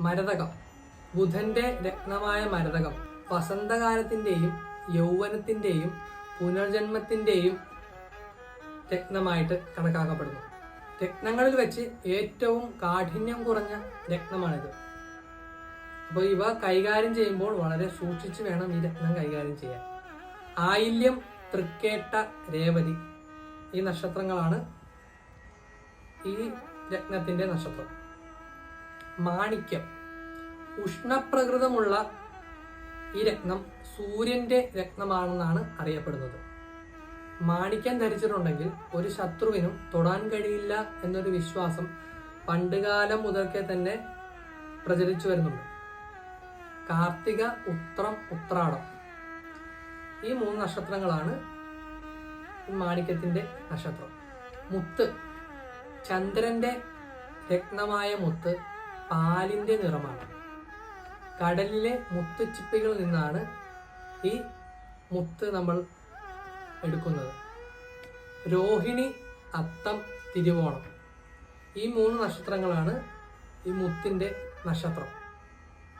മരതകം. ബുധന്റെ രത്നമായ മരതകം. വസന്തകാലത്തിന്റെയും യൗവനത്തിന്റെയും പുനർജന്മത്തിന്റെയും രത്നമായിട്ട് കണക്കാക്കപ്പെടുന്നു. രത്നങ്ങളിൽ വെച്ച് ഏറ്റവും കാഠിന്യം കുറഞ്ഞ രത്നമാണിത്. അപ്പോൾ ഇവ കൈകാര്യം ചെയ്യുമ്പോൾ വളരെ സൂക്ഷിച്ച് വേണം ഈ രത്നം കൈകാര്യം ചെയ്യാൻ. ആയില്യം തൃക്കേട്ട രേവതി ഈ നക്ഷത്രങ്ങളാണ് ഈ രത്നത്തിന്റെ നക്ഷത്രം. മാണിക്യം. ഉഷ്ണപ്രകൃതമുള്ള ഈ രത്നം സൂര്യന്റെ രത്നമാണെന്നാണ് അറിയപ്പെടുന്നത്. മാണിക്യം ധരിച്ചിട്ടുണ്ടെങ്കിൽ ഒരു ശത്രുവിനും തൊടാൻ കഴിയില്ല എന്നൊരു വിശ്വാസം പണ്ടുകാലം മുതൽക്കേ തന്നെ പ്രചരിച്ചു വരുന്നുണ്ട്. കാർത്തിക ഉത്രം ഉത്രാടം ഈ മൂന്ന് നക്ഷത്രങ്ങളാണ് മാണിക്യത്തിന്റെ നക്ഷത്രം. മുത്ത് ചന്ദ്രന്റെ രത്നമായ മുത്ത് പാലിന്റെ നിറമാണ്. കടലിലെ മുത്തുച്ചിപ്പികളിൽ നിന്നാണ് ഈ മുത്ത് നമ്മൾ എടുക്കുന്നത്. രോഹിണി അത്തം തിരുവോണം. ഈ മൂന്ന് നക്ഷത്രങ്ങളാണ് ഈ മുത്തിന്റെ നക്ഷത്രം.